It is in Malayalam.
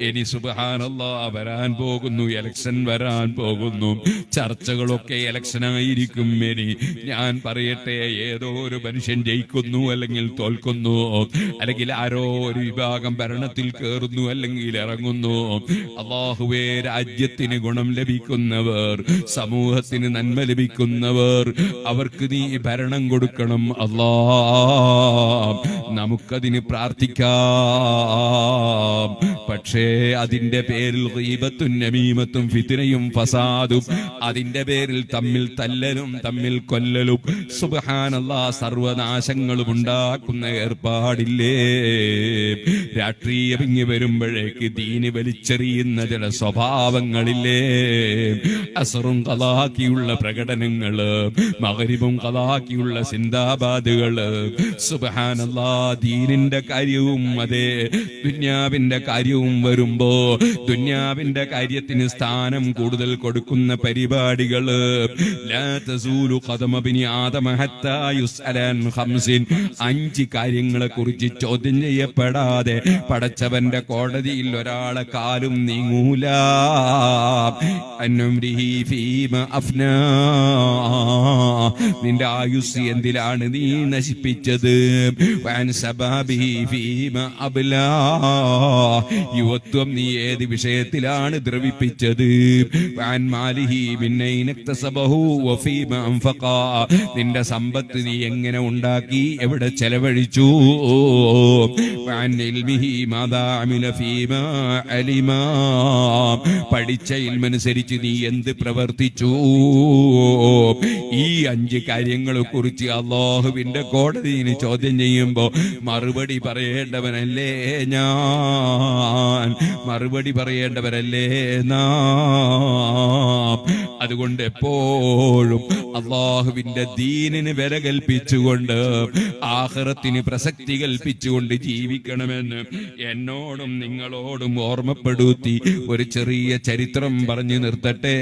ഇനി സുബഹാനല്ല വരാൻ പോകുന്നു എലക്ഷൻ വരാൻ പോകുന്നു. ചർച്ചകളൊക്കെ എലക്ഷനായിരിക്കും ഇനി. ഞാൻ പറയട്ടെ ഏതോ ഒരു മനുഷ്യൻ ജയിക്കുന്നു അല്ലെങ്കിൽ തോൽക്കുന്നു. അല്ലെങ്കിൽ ആരോ ഒരു വിഭാഗം ഭരണത്തിൽ കയറുന്നു അല്ലെങ്കിൽ ഇറങ്ങുന്നു. അള്ളാഹുവേ രാജ്യത്തിന് ഗുണം ലഭിക്കുന്നവർ സമൂഹത്തിന് നന്മ ലഭിക്കുന്നവർ അവർക്ക് നീ ഭരണം കൊടുക്കണം. അല്ലാ നമുക്കതിന് പ്രാർത്ഥിക്കാം. പക്ഷേ അതിന്റെ പേരിൽ റീബത്തും നമീമത്തും ഫിത്തിനയും ഫസാദും. അതിന്റെ പേരിൽ തമ്മിൽ തല്ലലും തമ്മിൽ കൊല്ലലും. സുബഹാനല്ല സർവനാശങ്ങളും ഉണ്ടാക്കുന്ന ഏർപ്പാടില്ലേ? രാഷ്ട്രീയം ഇങ്ങി വരുമ്പോഴേക്ക് ദീന് വലിച്ചെറിയുന്ന ചില സ്വഭാവങ്ങളില്ലേ? അസറും കലാക്കിയുള്ള പ്രകടനങ്ങൾ മകരിവും കലാക്കിയുള്ള സിന്ദാബാദുകൾ. സുബഹാനീനിന്റെ ദീനിന്റെ കാര്യവും അതെ. ദുന്യാവിന്റെ കാര്യവും വരുമ്പോ ദുന്യാവിന്റെ കാര്യത്തിന് സ്ഥാനം കൂടുതൽ കൊടുക്കുന്ന പരിപാടികൾ. അഞ്ച് കാര്യങ്ങളെ കുറിച്ച് ചോദ്യം ചെയ്യപ്പെടാതെ പടച്ചവന്റെ കോടതിയിൽ ഒരാളെ കാലും നീങ്ങൂല. അന്നുംരിഹി നിന്റെ ആയുസ് എന്തിലാണ് നീ നശിപ്പിച്ചത്? യുവത്വം നീ ഏത് വിഷയത്തിലാണ് ദ്രവിപ്പിച്ചത്? നിന്റെ സമ്പത്ത് നീ എങ്ങനെ ഉണ്ടാക്കി? എവിടെ ചെലവഴിച്ചു? പഠിച്ച ഇൽമനുസരിച്ച് നീ എന്ത് പ്രവർത്തിച്ചു. ഈ അഞ്ച് കാര്യങ്ങളെ കുറിച്ച് അള്ളാഹുവിന്റെ കോടതിയിൽ ചോദ്യം ചെയ്യുമ്പോ മറുപടി പറയേണ്ടവനല്ലേ ഞാൻ? മറുപടി പറയേണ്ടവരല്ലേ നാം അതുകൊണ്ട് എപ്പോഴും അള്ളാഹുവിന്റെ ദീനിന് വില കൽപ്പിച്ചുകൊണ്ട് ആഹ്റത്തിന് പ്രസക്തി കൽപ്പിച്ചുകൊണ്ട് ജീവിക്കണമെന്ന് എന്നോടും നിങ്ങളോടും ഓർമ്മപ്പെടുത്തി ഒരു ചെറിയ ചരിത്രം പറഞ്ഞു നിർത്തട്ടെ.